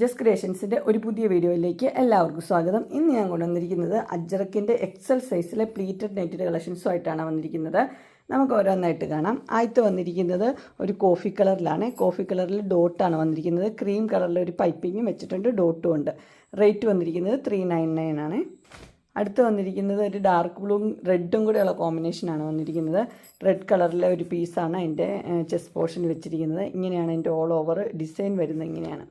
Just ക്രിയേഷൻസിന്റെ ഒരു പുതിയ വീഡിയോയിലേക്ക് എല്ലാവർക്കും സ്വാഗതം. ഇന്ന് ഞാൻ കൊണ്ടുവന്നിരിക്കുന്നത് അജ്രക്കിന്റെ എക്സൽ സൈസിലെ പ്ലീറ്റഡ് നെറ്റഡ് കളക്ഷൻസുമായിട്ടാണ് വന്നിരിക്കുന്നത്. നമുക്ക് ഓരോന്നായിട്ട് കാണാം. ആദ്യത്തെ വന്നിരിക്കുന്നത് ഒരു കോഫി കളറിലാണ് കോഫി കളറിൽ ഡോട്ടാണ് വന്നിരിക്കുന്നത്. ക്രീം കളറിൽ ഒരു പൈപ്പിങ്ങും വെച്ചിട്ടുണ്ട്. ഡോട്ടും ഉണ്ട്. റേറ്റ് വന്നിരിക്കുന്നത് ത്രീ നയൻ നയൻ ആണ്. അടുത്ത് വന്നിരിക്കുന്നത് ഒരു ഡാർക്ക് ബ്ലൂവും റെഡും കൂടെയുള്ള കോമ്പിനേഷനാണ് വന്നിരിക്കുന്നത്. റെഡ് കളറിലെ ഒരു പീസാണ് അതിന്റെ ചെസ്റ്റ് പോർഷൻ വെച്ചിരിക്കുന്നത്. ഇങ്ങനെയാണ് അതിന്റെ ഓൾ ഓവർ ഡിസൈൻ വരുന്നത് ഇങ്ങനെയാണ്.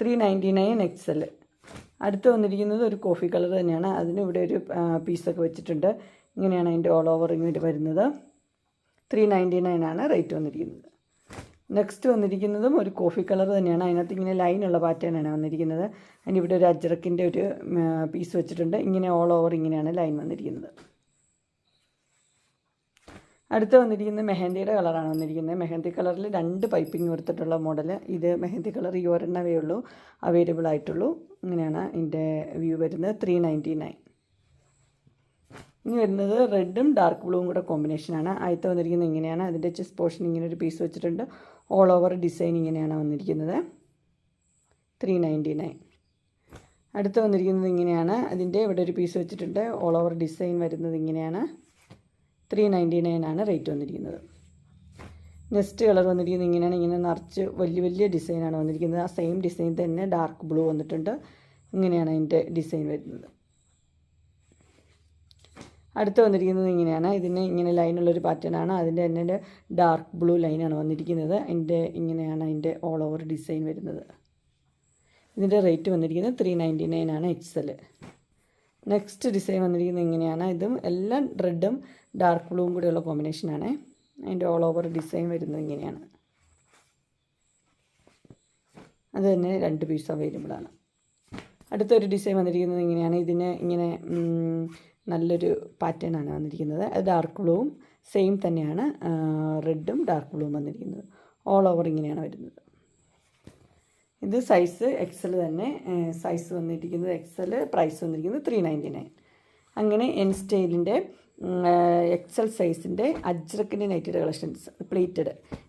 ത്രീ നയന്റി നയൻ എക്സൽ അടുത്ത് വന്നിരിക്കുന്നത് ഒരു കോഫി കളർ തന്നെയാണ്. അതിന് ഇവിടെ ഒരു പീസൊക്കെ വെച്ചിട്ടുണ്ട്. ഇങ്ങനെയാണ് അതിന്റെ ഓൾ ഓവർ ഇങ്ങോട്ട് വരുന്നത്. ത്രീ നയന്റി നയൻ ആണ് റേറ്റ് വന്നിരിക്കുന്നത്. നെക്സ്റ്റ് വന്നിരിക്കുന്നതും ഒരു കോഫി കളർ തന്നെയാണ്. അതിനകത്ത് ഇങ്ങനെ ലൈനുള്ള പാറ്റേൺ ആണ് വന്നിരിക്കുന്നത്. അതിന് ഇവിടെ ഒരു അജ്രക്കിന്റെ ഒരു പീസ് വെച്ചിട്ടുണ്ട്. ഇങ്ങനെ ഓൾ ഓവർ ഇങ്ങനെയാണ് ലൈൻ വന്നിരിക്കുന്നത്. അടുത്ത് വന്നിരിക്കുന്നത് മെഹന്തിയുടെ കളറാണ് വന്നിരിക്കുന്നത്. മെഹന്തി കളറിൽ രണ്ട് പൈപ്പിംഗ് കൊടുത്തിട്ടുള്ള മോഡൽ ഇത് മെഹന്തി കളർ ഈ ഒരെണ്ണവേ ഉള്ളൂ. അവൈലബിൾ ആയിട്ടുള്ളൂ. ഇങ്ങനെയാണ് ഇതിന്റെ വ്യൂ വരുന്നത്. ത്രീ നയന്റി നയൻ ഇനി വരുന്നത് റെഡും ഡാർക്ക് ബ്ലൂവും കൂടെ കോമ്പിനേഷനാണ് ആദ്യത്തെ വന്നിരിക്കുന്നത് ഇങ്ങനെയാണ്. അതിന്റെ ചെസ്റ്റ് പോർഷൻ ഇങ്ങനെ ഒരു പീസ് വെച്ചിട്ടുണ്ട്. ഓൾ ഓവർ ഡിസൈൻ ഇങ്ങനെയാണ് വന്നിരിക്കുന്നത്. ത്രീ നയന്റി നയൻ അടുത്ത് വന്നിരിക്കുന്നത് ഇങ്ങനെയാണ്. അതിന്റെ ഇവിടെ ഒരു പീസ് വെച്ചിട്ടുണ്ട്. ഓൾ ഓവർ ഡിസൈൻ വരുന്നത് ഇങ്ങനെയാണ്. ത്രീ നയന്റി നയൻ ആണ് റേറ്റ് വന്നിരിക്കുന്നത്. നെക്സ്റ്റ് കളർ വന്നിരിക്കുന്നത് ഇങ്ങനെയാണ്. ഇങ്ങനെ നിറച്ച് വലിയ വലിയ ഡിസൈനാണ് വന്നിരിക്കുന്നത്. ആ സെയിം ഡിസൈൻ തന്നെ ഡാർക്ക് ബ്ലൂ വന്നിട്ടുണ്ട്. ഇങ്ങനെയാണ് അതിന്റെ ഡിസൈൻ വരുന്നത്. അടുത്ത് വന്നിരിക്കുന്നത് ഇങ്ങനെയാണ്. ഇതിന് ഇങ്ങനെ ലൈനുള്ളൊരു പാറ്റേൺ ആണ് അതിന്റെ തന്നെ ഡാർക്ക് ബ്ലൂ ലൈനാണ് വന്നിരിക്കുന്നത്. അതിന്റെ ഇങ്ങനെയാണ് അതിന്റെ ഓൾ ഓവർ ഡിസൈൻ വരുന്നത്. ഇതിന്റെ റേറ്റ് വന്നിരിക്കുന്നത് ത്രീ നയന്റി നയൻ ആണ് എക്സൽ നെക്സ്റ്റ് ഡിസൈൻ വന്നിരിക്കുന്നത് ഇങ്ങനെയാണ്. ഇതും എല്ലാം റെഡും ഡാർക്ക് ബ്ലൂവും കൂടെയുള്ള കോമ്പിനേഷനാണ് അതിന്റെ ഓൾ ഓവർ ഡിസൈൻ വരുന്നത് ഇങ്ങനെയാണ്. അത് തന്നെ രണ്ട് പീസ് അവൈലബിൾ ആണ്. അടുത്തൊരു ഡിസൈൻ വന്നിരിക്കുന്നത് ഇങ്ങനെയാണ്. ഇതിന് ഇങ്ങനെ നല്ലൊരു പാറ്റേണാണ് വന്നിരിക്കുന്നത്. അത് ഡാർക്ക് ബ്ലൂവും സെയിം തന്നെയാണ് റെഡും ഡാർക്ക് ബ്ലൂവും വന്നിരിക്കുന്നത്. ഓൾ ഓവർ ഇങ്ങനെയാണ് വരുന്നത്. ഇത് സൈസ് എക്സൽ തന്നെ സൈസ് വന്നിരിക്കുന്നത് എക്സൽ പ്രൈസ് വന്നിരിക്കുന്നത് ത്രീ നയന്റി നയൻ അങ്ങനെ എൻ സ്റ്റൈലിന്റെ എക്സൽ സൈസിന്റെ അജ്രക്കിന്റെ നൈറ്റഡ് കളക്ഷൻസ് പ്ലേറ്റഡ്